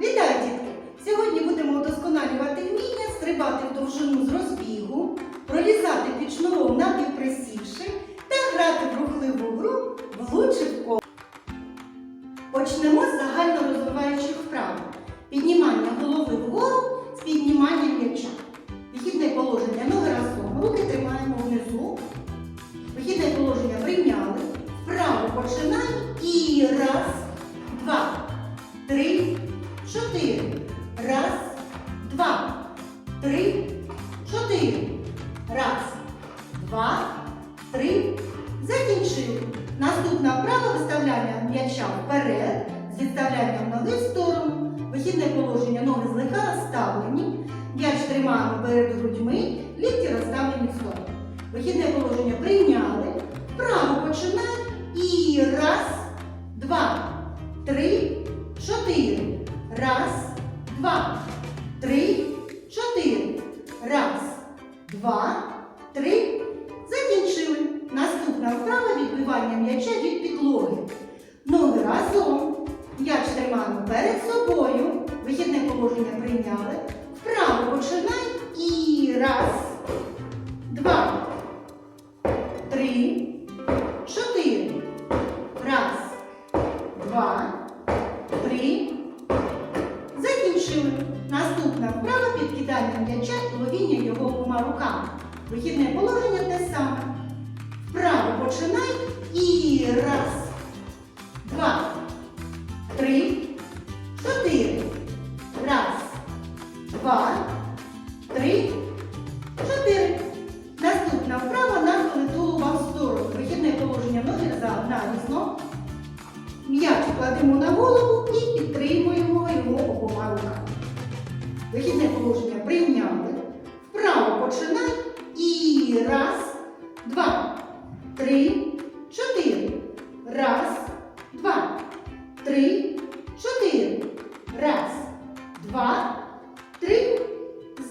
Вітаю, дітки! Сьогодні будемо удосконалювати вміння стрибати в довжину з розбігу, пролізати під шнуром напівприсівши та грати в рухливу гру влучи в коло. Почнемо з загально розвиваючих вправ. Піднімання голови вгору з підніманням м'яча. Вихідне положення ноги разом. Руки тримаємо внизу. Вихідне положення прийняли. Вправо починай два, три, чотири. Раз, два, три. Закінчили. Наступна вправа виставляння м'яча вперед з відставлянням ноги в сторону. Вихідне положення ноги злегка розставлені. М'яч тримаємо перед грудьми, лікті розставлені в сторону. Вихідне положення прийняли. Вправо починай. І раз, два, три, чотири. Раз, два, три, чотири. Раз, два, три. Закінчили. Наступна вправа відбивання м'яча від підлоги. Ноги разом. М'яч тримаємо перед собою. Вихідне положення прийняли. Вправо починай. І раз, два, три, чотири. Раз, два, три. Підкидання м'яча ловіння його двома руками. Вихідне положення те саме. Вправо починай. І раз, два, три, чотири. Раз, два, три, чотири. Наступна вправа нахили тулуба в сторону. Вихідне положення ноги за нарізно. М'яч кладемо на голову і підтримуємо його обома руками. Вихідне положення прийняли. Вправо починай. І раз, два, три, чотири. Раз, два, три, чотири. Раз, два, три.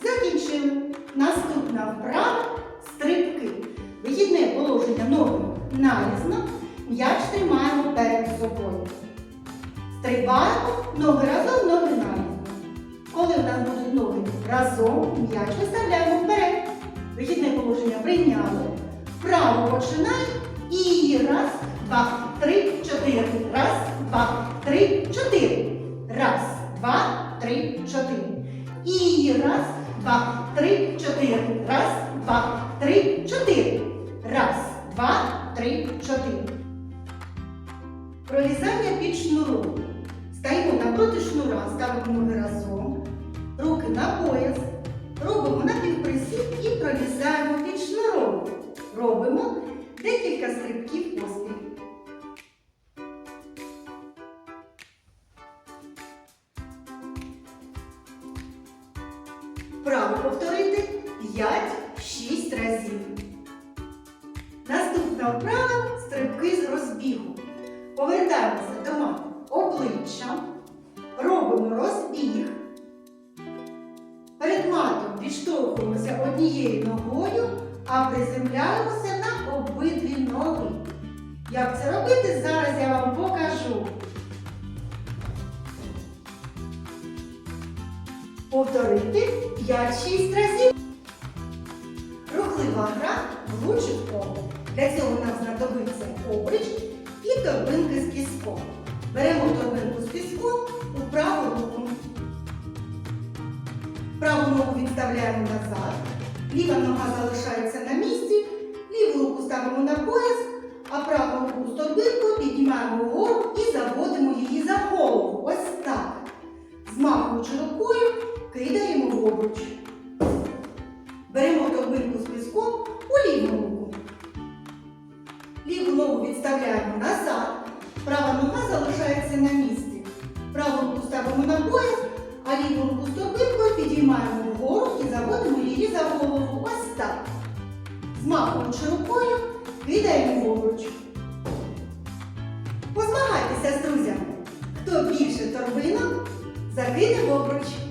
Закінчили. Наступна вправа стрибки. Вихідне положення ноги нарізно. М'яч тримаємо перед собою. Стрибаємо ноги разом, ноги нарізно. Разом, м'яч виставляємо вперед. Вихідне положення прийняли. Вправо починай. І раз, два, три, чотири. Раз, два, три, чотири. Раз, два, три, чотири. І раз, два, три, чотири. Раз, два, три, чотири. Раз, два, три, чотири. Пролізання під шнуром. Стаємо напроти шнура, ставимо ноги разом, руки на пояс, робимо напівприсід і пролізаємо під шнуром. Робимо декілька стрибків поспіль. Вправо повторити 5-6 разів. Наступна вправа стрибки з розбігу. Повертаємося до мати обличчям, робимо розбіг. Відштовхуємося однією ногою, а приземляємося на обидві ноги. Як це робити, зараз я вам покажу. Повторити 5-6 разів. Рухлива гра влучив коло. Для цього нам знадобиться обруч і торбинки з піском. Беремо торбинку Праву ногу відставляємо назад. Ліва нога залишається на місці. Ліву руку ставимо на пояс, а праву руку з піднімаємо вгору і заводимо її за голову. Ось так. Змахуючи рукою, кидаємо в. Беремо торбинку з піском у ліву руку. Ліву ногу відставляємо назад. Права нога залишається на місці. Праву руку ставимо на пояс, а ліву руку з торбинкою підіймаємо вгору і заводимо її за голову. Ось так. Змахуючи рукою, кидаємо в. Позмагайтеся з друзями. Хто більше торбинок, закине в обруч.